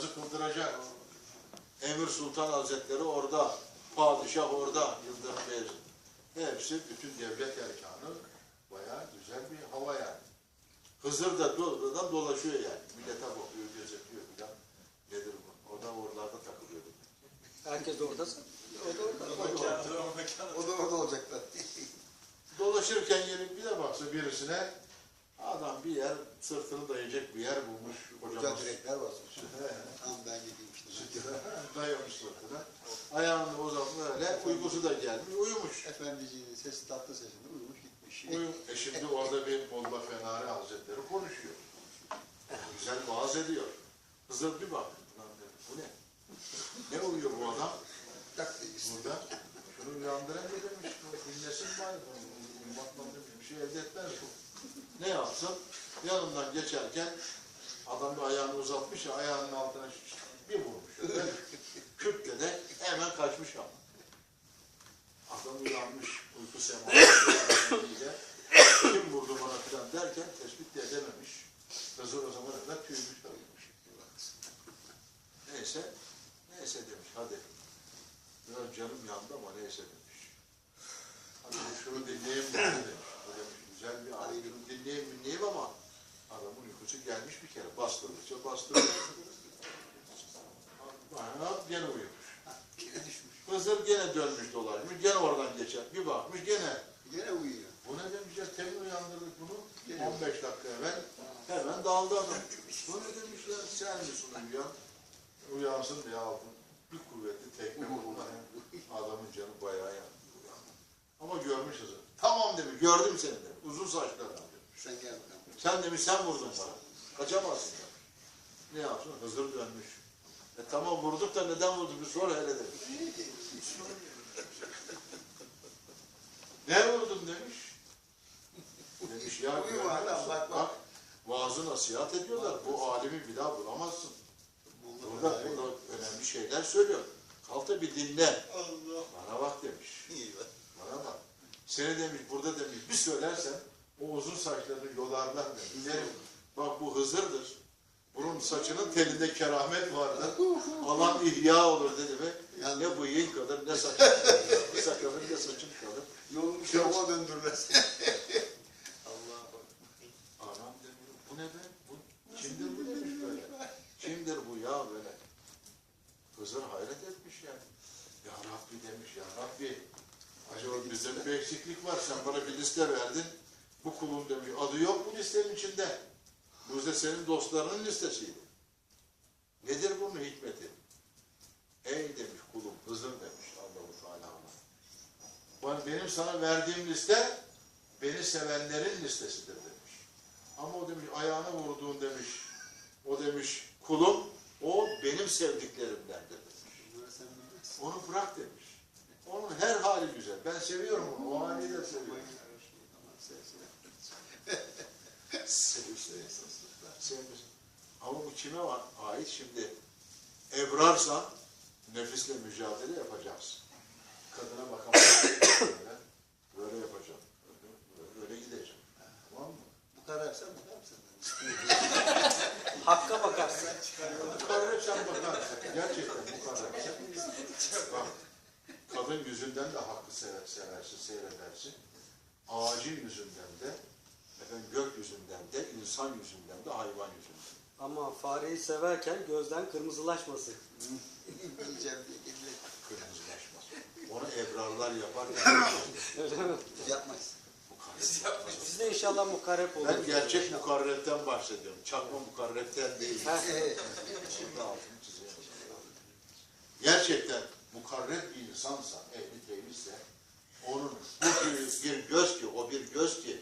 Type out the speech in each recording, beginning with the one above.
namazı kıldıracak. Emir Sultan Hazretleri orada, padişah orada, Yıldırım Beyazıt. Hepsi bütün devlet erkanı bayağı güzel bir hava yani. Hızır da doğrudan dolaşıyor yani. Millete bakıyor, gözetiyor filan. Nedir bu? O da oralarda takılıyordu. Herkes oradasın. O da orada. O da orada olacaklar. Dolaşırken gelip bir de baksa birisine adam bir yer sırtını dayayacak bir yer bulmuş. Koca Kocaman direkler basmış. Tam ben gideyim işte. dayamış sırtına. Ayağını o zaman böyle uykusu da gelmiş, uyumuş. Efendiciğinin sesi tatlı sesinde uyumuş gitmiş. Uyum. E şimdi orada bir Molla Fenari Hazretleri konuşuyor. Güzel vaaz ediyor. Hızır bir bak. Lan dedi, bu ne? Ne uyuyor bu adam burada? Şunu uyandıran ne demiş? Dinlesin bari. Uyumakla bir şey elde etmez bu. Ne yapsın? Yanından geçerken adam bir ayağını uzatmış ya ayağının altına bir vurmuş. Kürtle de hemen kaçmış ama. Adam uyanmış uyku semanıyla. Kim vurdu bana filan derken tespit de edememiş. Hızır o zamana kadar tüymüş. Neyse, neyse demiş hadi. Biraz canım yandı ama neyse demiş. Hadi şunu dinleyeyim dedi demiş. Güzel bir ayrım dinleyeyim dinleyeyim ama adamın uykusu gelmiş bir kere. Bastırdıkça bastırdı. Bana gene uyumuş. Hızır gene dönmüş dolaşmış. Gene oradan geçer. Bir bakmış gene. Gene uyuyor. Bu ne demiş ya temin uyandırdık bunu. Gene 15 dakika evvel. Hemen dağıldı adam. Bu ne demiş ya sen misin uyuyan? Uyansın diye aldım. Bir kuvvetli tekme vurma. Adamın canı bayağı yandı. Ama görmüş Hızır. Tamam demiş gördüm seni demiş. Uzun saçlı adam. Sen gel bakalım. Sen demiş sen vurdun bana. Kaçamazsın demiş. Ne yapsın? Hızır dönmüş. E tamam vurduk da neden vurduk bir sor hele demiş. Ne vurdun demiş. Demiş ya görmüyor adam, musun? bak, bak. vaazı nasihat ediyorlar. Bu alimi bir daha bulamazsın. Burada, burada önemli şeyler söylüyor. Kalk da bir dinle. Allah. Bana bak demiş. İyi bak. Bana bak. Seni demiş burada demiş bir söylersen o uzun saçlarını yolarlar demiş. Derim, bak bu Hızır'dır. Bunun saçının telinde keramet vardır. Alan ihya olur dedi ve Yani- ne bıyığın kalır ne saçın sakalın ne saçın kalır. Yolunu şova döndürmez. Allah Anam demiyor. Bu ne be? Bu, kimdir bu demiş böyle. Kimdir bu ya böyle. Hızır hayret etmiş yani. Ya Rabbi demiş ya Rabbi. Acaba bizde bir eksiklik var. Sen bana bir liste verdin. Bu kulun demiş. Adı yok bu listenin içinde. Bu da senin dostlarının listesiydi. Nedir bunun hikmeti? Ey demiş kulum, Hızır demiş Allah-u Teala ona. Benim sana verdiğim liste beni sevenlerin listesidir demiş. Ama o demiş ayağına vurduğun demiş. O demiş kulum o benim sevdiklerimdendir demiş. Onu bırak demiş. Onun her hali güzel. Ben seviyorum onu. O haliyle seviyorum. Sev, sev, sevmiş. Ama bu kime var? ait şimdi? Ebrarsan nefisle mücadele yapacaksın. Kadına bakamazsın. böyle, böyle yapacağım. Böyle, böyle gideceğim. Tamam mı? Bu karar sen bakar mısın? Hakka bakarsın. Bu kadar sen bakarsın. Gerçekten bu kadar. Sen, bak, kadın yüzünden de hakkı sever, seversin, seyredersin. Ağacın yüzünden de, efendim gök yüzünden de, insan yüzünden de, hayvan yüzünden. Ama fareyi severken gözden gelecek. Kırmızılaşmaz. Onu ebrarlar yaparken Öyle mi? Biz yapmayız. mukarreb. Biz de inşallah mukarreb oluruz. Ben gerçek mukarrepten bahsediyorum. Çakma mukarrepten değil. Gerçekten mukarreb bir insansa, ehli tevhidse, onun bu bir, göz ki, o bir göz ki,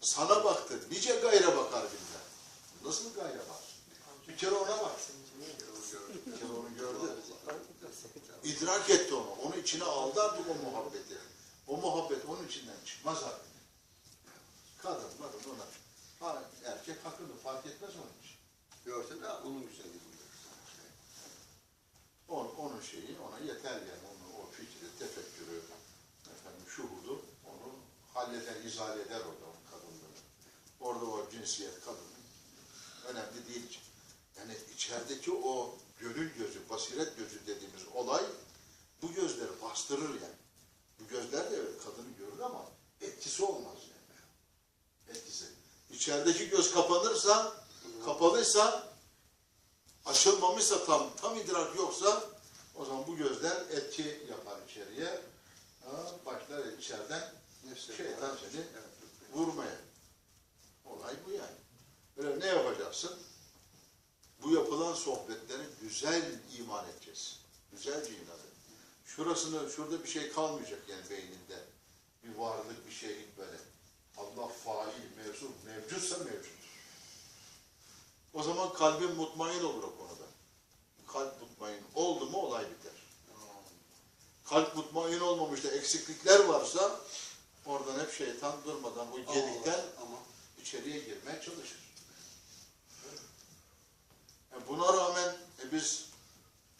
sana baktı, nice gayre bakar bilmem. Nasıl gayre bak? Bir kere ona bak. Bir kere onu gördü. İdrak etti onu. Onun içine aldı artık o muhabbeti. O muhabbet onun içinden çıkmaz artık. Kadın, kadın ona. Ha, erkek hakkını fark etmez onun için. Görse de onun güzelliği buyurur. Onun, şeyi ona yeter yani. Onun o fikri, tefekkürü, efendim şuhudu onu halleder, izale eder orada onun kadınlığını. Orada o cinsiyet kadın önemli değil. Yani içerideki o gönül gözü, basiret gözü dediğimiz olay bu gözleri bastırır yani. Bu gözler de evet kadını görür ama etkisi olmaz yani. Etkisi. İçerideki göz kapanırsa, kapalıysa, açılmamışsa tam, tam idrak yoksa o zaman bu gözler etki yapar içeriye. Ha, başlar içeriden şeytan seni vurmaya. Olay bu yani. Böyle ne yapacaksın? Bu yapılan sohbetlere güzel iman edeceğiz. Güzelce iman edeceğiz. Şurasını, şurada bir şey kalmayacak yani beyninde. Bir varlık, bir şeylik böyle. Allah fail, mevcut, mevcutsa mevcut. O zaman kalbin mutmain olur o konuda. Kalp mutmain oldu mu olay biter. Kalp mutmain olmamış da eksiklikler varsa oradan hep şeytan durmadan o gedikten Ama içeriye girmeye çalışır. E buna rağmen e biz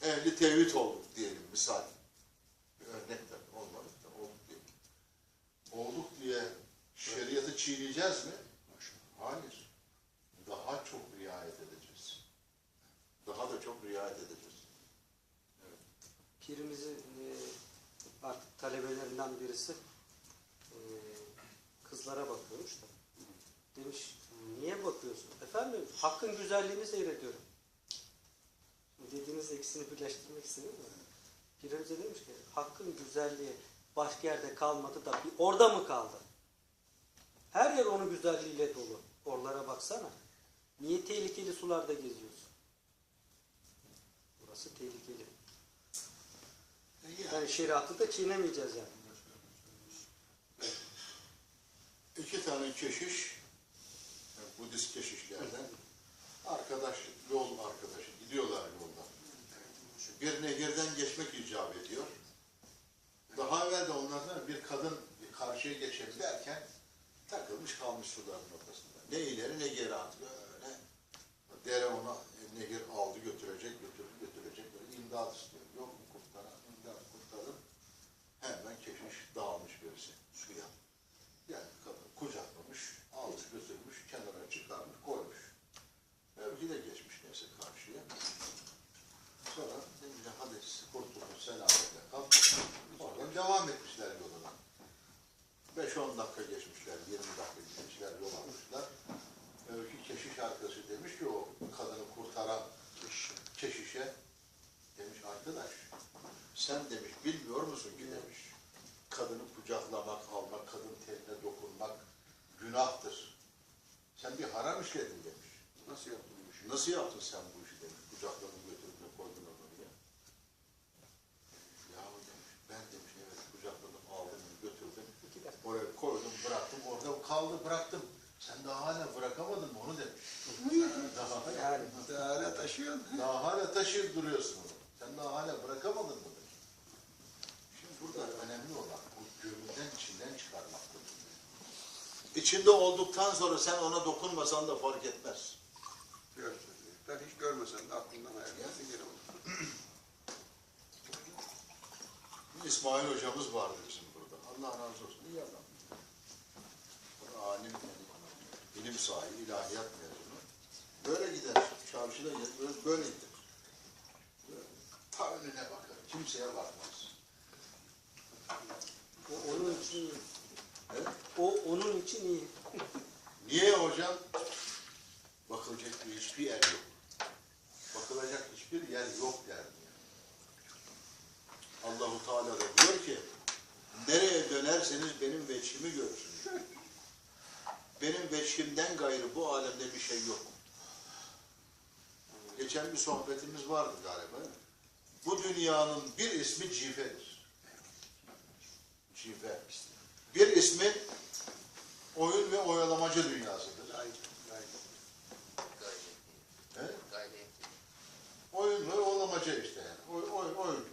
ehli tevhid olduk diyelim misal. Bir örnek de olmadık da olduk diyelim. Olduk diye şeriatı çiğneyeceğiz mi? Hayır. Daha çok riayet edeceğiz. Daha da çok riayet edeceğiz. Pirimizin e, artık talebelerinden birisi e, kızlara bakıyormuş da. Demiş niye bakıyorsun? Efendim hakkın güzelliğini seyrediyorum. Dediğiniz ikisini birleştirmek istedim mi? Pirimize demiş ki hakkın güzelliği başka yerde kalmadı da bir orada mı kaldı? Her yer onun güzelliğiyle dolu. Oralara baksana. Niye tehlikeli sularda geziyorsun? Burası tehlikeli. Yani şeriatı da çiğnemeyeceğiz yani. Tane keşiş, Budist keşişlerden, arkadaş, yol arkadaşı, gidiyorlar yolda. Bir nehirden geçmek icap ediyor. Daha evvel de onlardan bir kadın karşıya geçelim derken takılmış kalmış suların ortasında. Ne ileri ne geri at böyle. Dere ona nehir aldı götürdü götürecek. Böyle imdad istiyor. Yok mu kurtaran, imdad kurtarın. Hemen keşiş dağılmış birisi suya. Yani kadın kucaklamış, almış götürmüş, kenara çıkarmış, koymuş. Öbürkü de geçmiş neyse karşıya. Sonra demiş hadi siz kurtulun, selametle kal. Oradan devam etmişler yoluna. 5-10 dakika geçmişler, 20 dakika geçmişler, yol almışlar. Öbürkü keşiş arkadaşı demiş ki o kadını kurtaran keşişe, demiş arkadaş, sen demiş bilmiyor musun ki demiş, kadını kucaklamak, almak, kadın teline dokunmak günahtır. Sen bir haram işledin demiş. nasıl yaptın bu işi? Nasıl yaptın sen bu işi demiş. Kucakladın götürdün de koydun onu ya. Yahu demiş ben demiş evet kucakladım aldım götürdüm. Oraya koydum bıraktım orada kaldı bıraktım. Sen daha hala bırakamadın mı onu demiş. daha, Daha hala taşıyorsun. daha hala taşıyıp duruyorsun onu. Sen daha hala bırakamadın mı demiş. Şimdi burada önemli olan bu gönülden içinden çıkarmaktır. İçinde olduktan sonra sen ona dokunmasan da fark etmez. Görsen. Ben hiç görmesen de aklımdan ayırmasın gene olur. İsmail hocamız vardı bizim burada. Allah razı olsun. İyi adam. O da alim, yani, ilim sahibi, ilahiyat mezunu. Böyle gider. Çarşıda böyle, böyle gider. Böyle, ta önüne bakar. Kimseye bakmaz. o onun için. Evet. O onun için iyi. Niye hocam? Bakılacak bir hiçbir yer yok. Bakılacak hiçbir yer yok der. Allahu Teala da diyor ki nereye dönerseniz benim veçhimi görürsünüz. Benim veçhimden gayrı bu alemde bir şey yok. Geçen bir sohbetimiz vardı galiba. Bu dünyanın bir ismi cifedir. Cife. Bir ismi ve oyalamacı dünyasıdır. Gayet, gayet. He? Oyun ve oyalamacı işte yani. Oy, oy, oyun.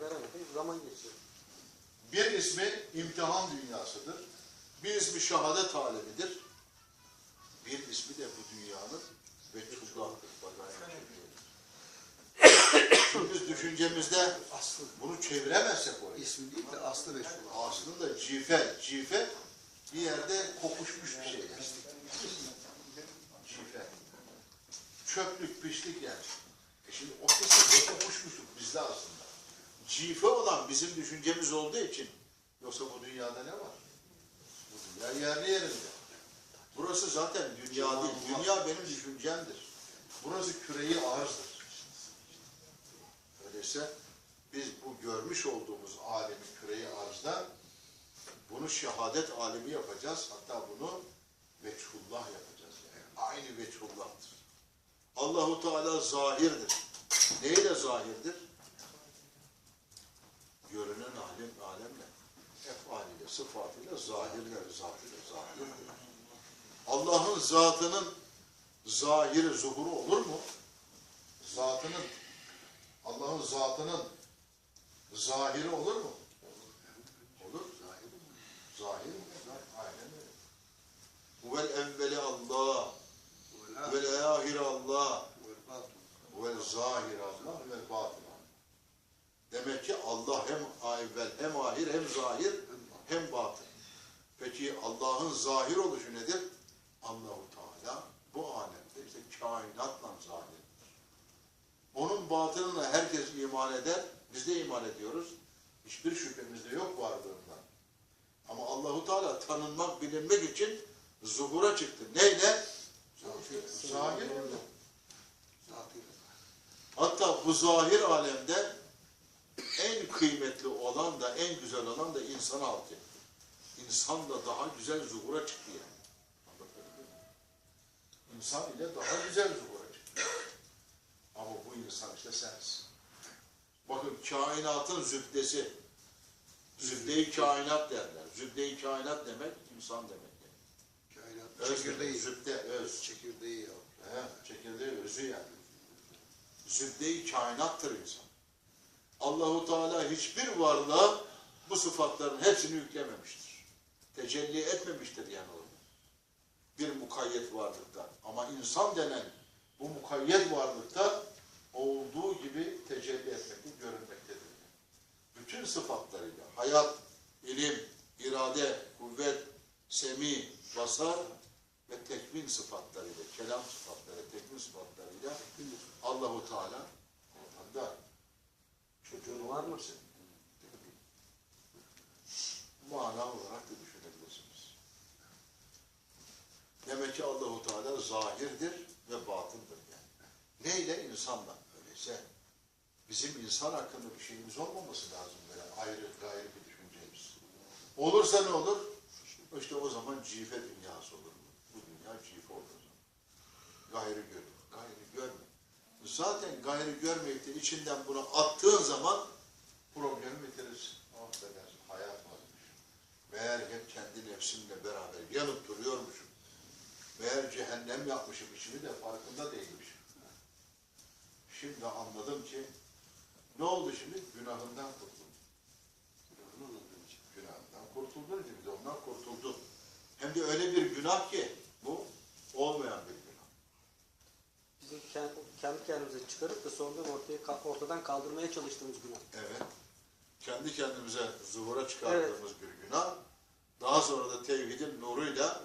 Veremedim. Zaman geçiyor. Bir ismi imtihan dünyasıdır. Bir ismi şehadet alemidir. Bir ismi de bu dünyanın ve. Şimdi biz düşüncemizde Aslı. bunu çeviremezsek oraya. İsmi değil de aslı meşhur. Aslında cife, cife bir yerde kokuşmuş bir şey yani. Cife. Çöplük, pislik yani. E şimdi o kesin okumuşmuştuk biz de aslında. Cife olan bizim düşüncemiz olduğu için. Yoksa bu dünyada ne var? Bu dünya yerli yerinde. Burası zaten dünya değil. Dünya benim düşüncemdir. Burası küreyi arzdır. Öyleyse biz bu görmüş olduğumuz alemi küreyi arzda bunu şehadet alemi yapacağız. Hatta bunu veçhullah yapacağız. Yani aynı veçhullah'tır. Allahu Teala zahirdir. Neyle zahirdir? Görünen alem alemle. Efaliyle, sıfatıyla, zahirle, zatıyla zahirdir. Allah'ın zatının zahiri, zuhuru olur mu? Zatının, Allah'ın zatının zahiri olur mu? Zahir. Aynen öyle. Evveli Allah, huvel ahir Allah, huvel zahir Allah, huvel batın. Demek ki Allah hem evvel, hem ahir, hem zahir, hem batın. Peki Allah'ın zahir oluşu nedir? Allahu Teala bu alemde işte kainatla zahirdir. Onun batınına herkes iman eder, biz de iman ediyoruz. Hiçbir şüphemiz de yok varlığından. Ama Allahu Teala tanınmak, bilinmek için zuhura çıktı. Neyle? Zahir oldu. Hatta bu zahir alemde en kıymetli olan da en güzel olan da insan altı. İnsan da daha güzel zuhura çıktı yani. İnsan ile daha güzel zuhura çıktı. Ama bu insan işte sensin. Bakın kainatın zübdesi. Zübde-i kainat derler. Zübde-i kainat demek insan demek. Demek, Çekirdeği. Zübde, öz. Çekirdeği ya. He, çekirdeği özü yani. Zübde-i kainattır insan. Allahu Teala hiçbir varlığa bu sıfatların hepsini yüklememiştir. Tecelli etmemiştir yani orada. Bir mukayyet varlıkta. Ama insan denen bu mukayyet varlıkta olduğu gibi tecelli etmekte, görünmektedir. Bütün sıfatlarıyla hayat, ilim, irade, kuvvet, semi, basar ve tekvin sıfatlarıyla, kelam sıfatları, tekvin sıfatlarıyla Allahu Teala ortada. Çocuğun var mı senin? Mana olarak da düşünebilirsiniz. Demek ki Allahu Teala zahirdir ve batındır yani. Neyle? İnsanla. Öyleyse bizim insan hakkında bir şeyimiz olmaması lazım böyle ayrı gayrı bir düşüncemiz. Olursa ne olur? İşte o zaman cife dünyası olur. Bu dünya cife olur. Gayrı gör. Gayrı görme. Zaten gayrı görmeyip de içinden bunu attığın zaman problemi bitirirsin. Oh be dersin, hayat varmış. Meğer hep kendi nefsimle beraber yanıp duruyormuşum. Meğer cehennem yapmışım içimi de farkında değilmişim. Şimdi anladım ki ne oldu şimdi? Günahından kurtuldum. Günahından kurtuldun bir de ondan kurtuldun. Hem de öyle bir günah ki bu olmayan bir günah. Bizim kendi, kendi kendimize çıkarıp da sonradan ortaya ortadan kaldırmaya çalıştığımız günah. Evet. Kendi kendimize zuhura çıkardığımız bir günah. Daha sonra da tevhidin nuruyla